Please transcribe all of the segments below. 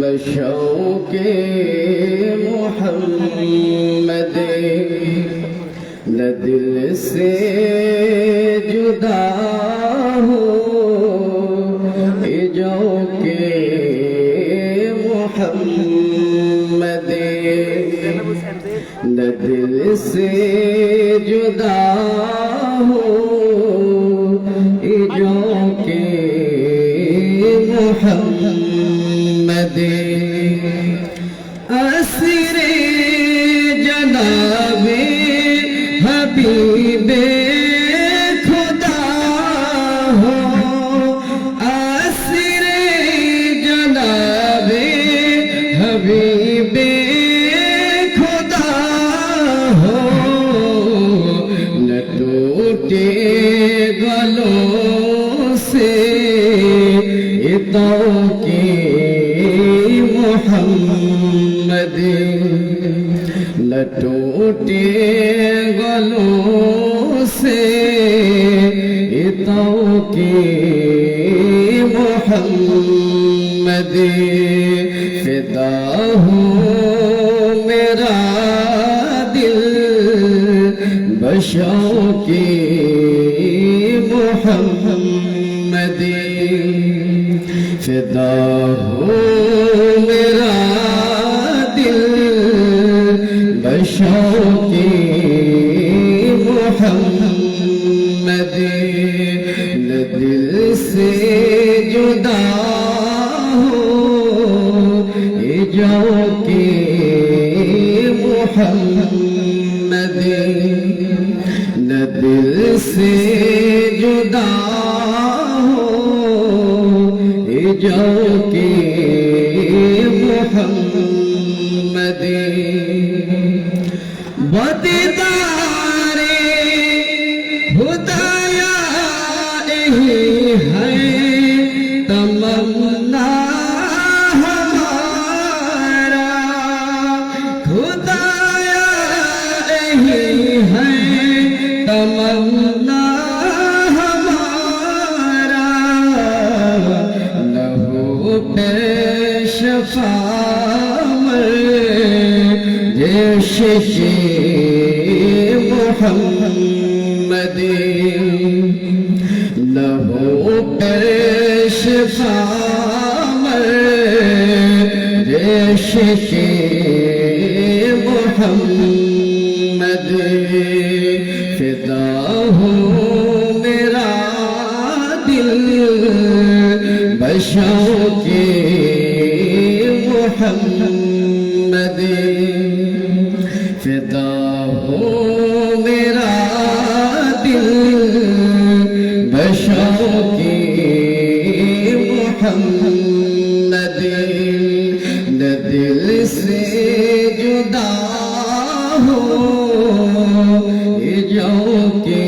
بشوق محمد لدل سے جدا ہوں ذوق محمد لدل سے جدا टूटे गलों से इतों के मोहम्मद फिदा हूँ मेरा दिल बशों دل سے جدا ہو جو کہ محمد तमन्ना हमारा लहू पेश जैसे मोहम्मद लहू पेश जैसे मोहम्मद محمد فدا ہو میرا دل بشوں کی محمد نہ دل سے جدا ہو جو کہ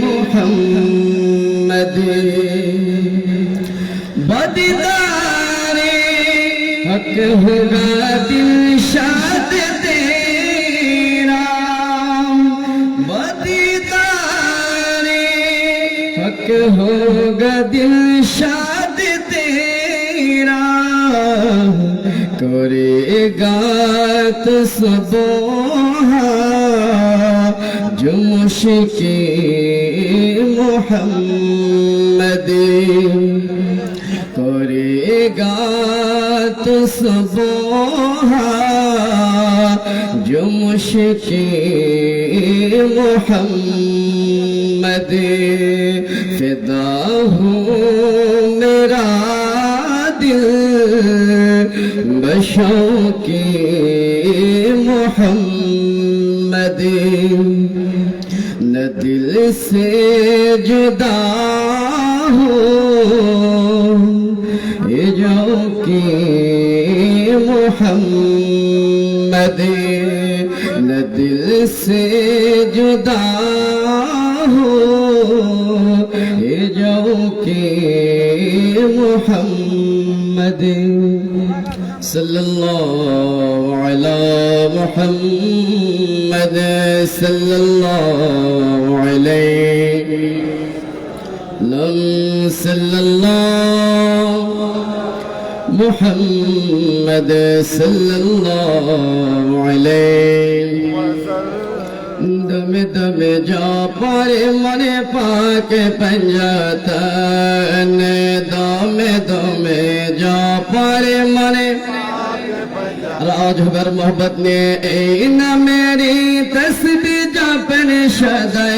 محمد بدل हक होगा दिल शाद तेरा बददारे हक होगा दिल शाद तेरा करेगा तो सबोहा जो मुश्के मोहम्मद करेगा রাত সুবহা জমশকে মোহাম্মদ ফিদা হুম بشوقي محمد نہ دل سے جدا ہو یہ جو کہ हो ये जो के मोहम्मद न दिल से जुदा हो ये जो के मोहम्मद सल्लल्लाहु अला मुहम्मद सल्लल्लाहु अलैहि लम सल्लल्लाहु محمد صلی اللہ علیہ دم دم جا پارے من پاک پنجتن دم دم جا پارے من راج بھر محبت نے این میری تسبیح جاپن شدہ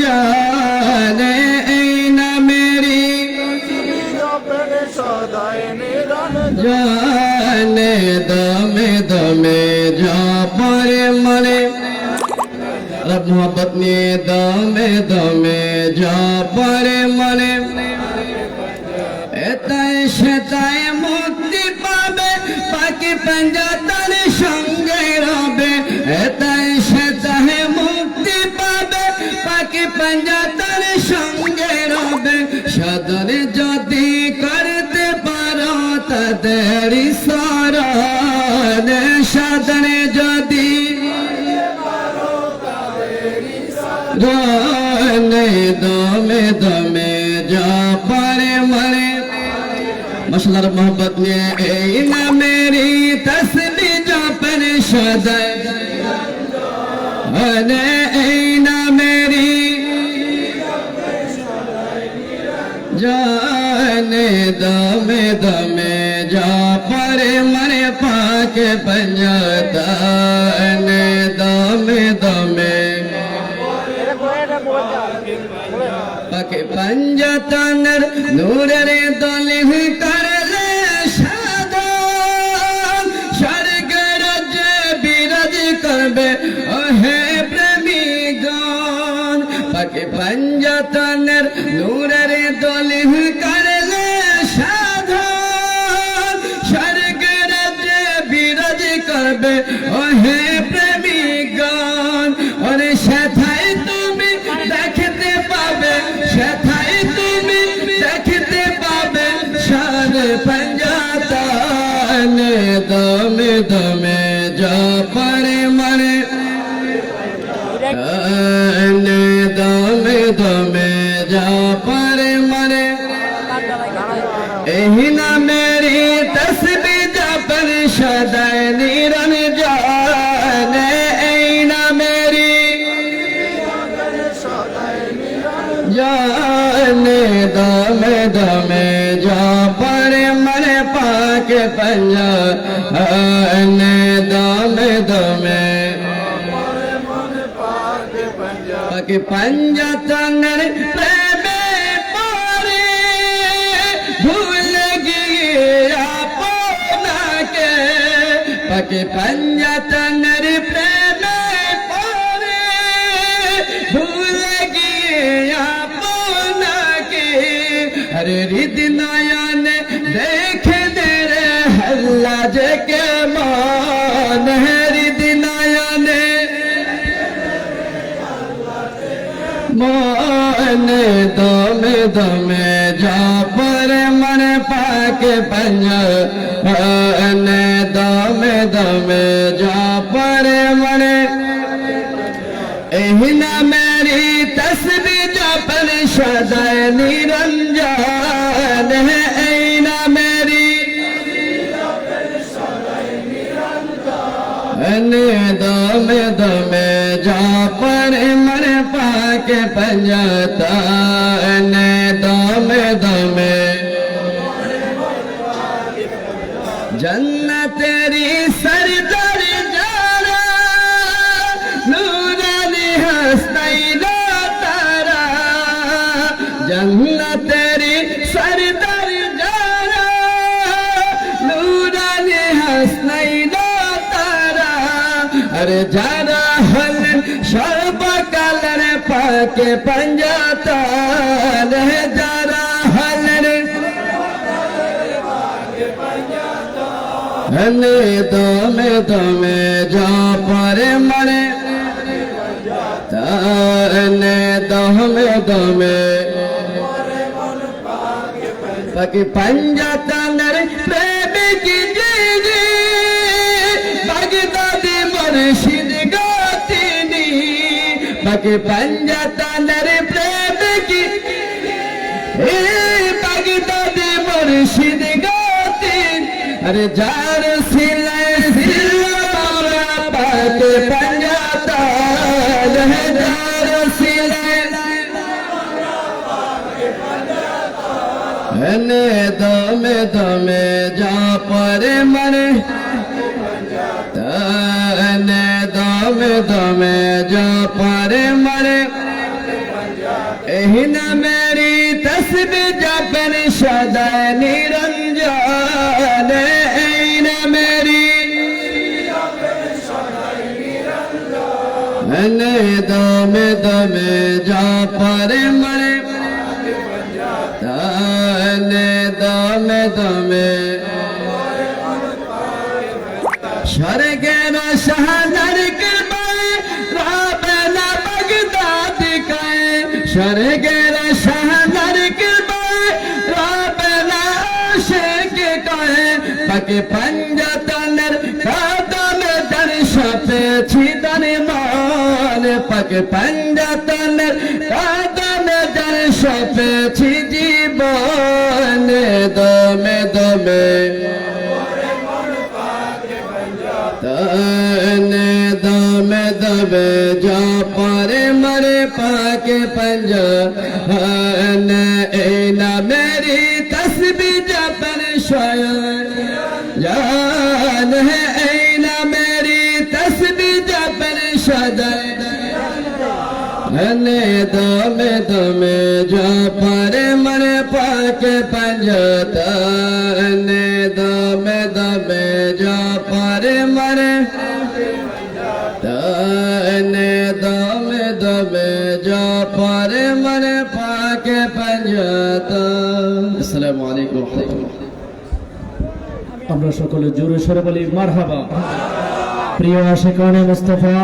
جانے۔ জানে দমে দমে যা পরে মনে। রব মোহব্বত নিয়ে দমে দমে যা পরে মনে। এটাই সেটাই মুক্তি পাবে, পাখি পাঞ্জা তার সঙ্গে রবে। এটাই সেটাই মুক্তি পাবে, পাখি পাঞ্জা তার সঙ্গে রবে। সাদরে যা তাদের সরণ সদর যদি রানে দমে দমে যা পারে মরে মশলার মোহব্বত নিয়ে এই না মেরি তসবি জাপন সদয় আনে এই না মেরি জানে দমে দমে পাকে পঞ্জতনের নূরের দলিহ পাকে পঞ্জা তনের প্রেমে পরে ভুল গিয়ে আপনাকে পাকে পঞ্জা মনে দমে দমে যা পরে মন পাকে পঞ্জ নে দমে দমে যা পরে মনে এহিনা মেরি তসবি জপন সদায় নিরঞ্জন হে এইনা মেরি নে দমে দমে পাকে পাকে পঞ্জাতা রে যারা হলরে হলে দমে দমে যা পরে মরে তানে দমে দমে পাকি পঞ্জাতনের প্রেমিক জি জি বাগদাদি মুর্শিদ গতিনি পাকি পঞ্জাতনের হে পাগি দাদে মুর্শিদ গাতে, আরে যার সিলায় সিলা মাওলা পাক পাঞ্জাতা লহে যার সিলায় এনে দমে দমে যা পরে মরে, এনে দমে দমে যা পরে মরে। এহিনা মেরি পৃথিবী যাপন সদায় নিরঞ্জন, এই নামেরি দমে দমে যা পরে মরে দমে দমে। সরে কেন সাহা আশেকে কয়ে তাকে পঞ্জতনের কাতলে তার সাথে ছিদানে মান পাকে পঞ্জতনের কাতলে তার সাথে জীবন দমে দমে। তনে দমে দবে যা পরে মরে পাকে পঞ্জা হনে दम दम जा पारे मरे पाके पंजत ने दम दम जा पारे मरे तने दम दम जा पारे मरे पाके पंजत अस्सलाम वालेकुम আমরা সকলে জোরে সরে বলি মারহাবা প্রিয় আশেকানে মুস্তফা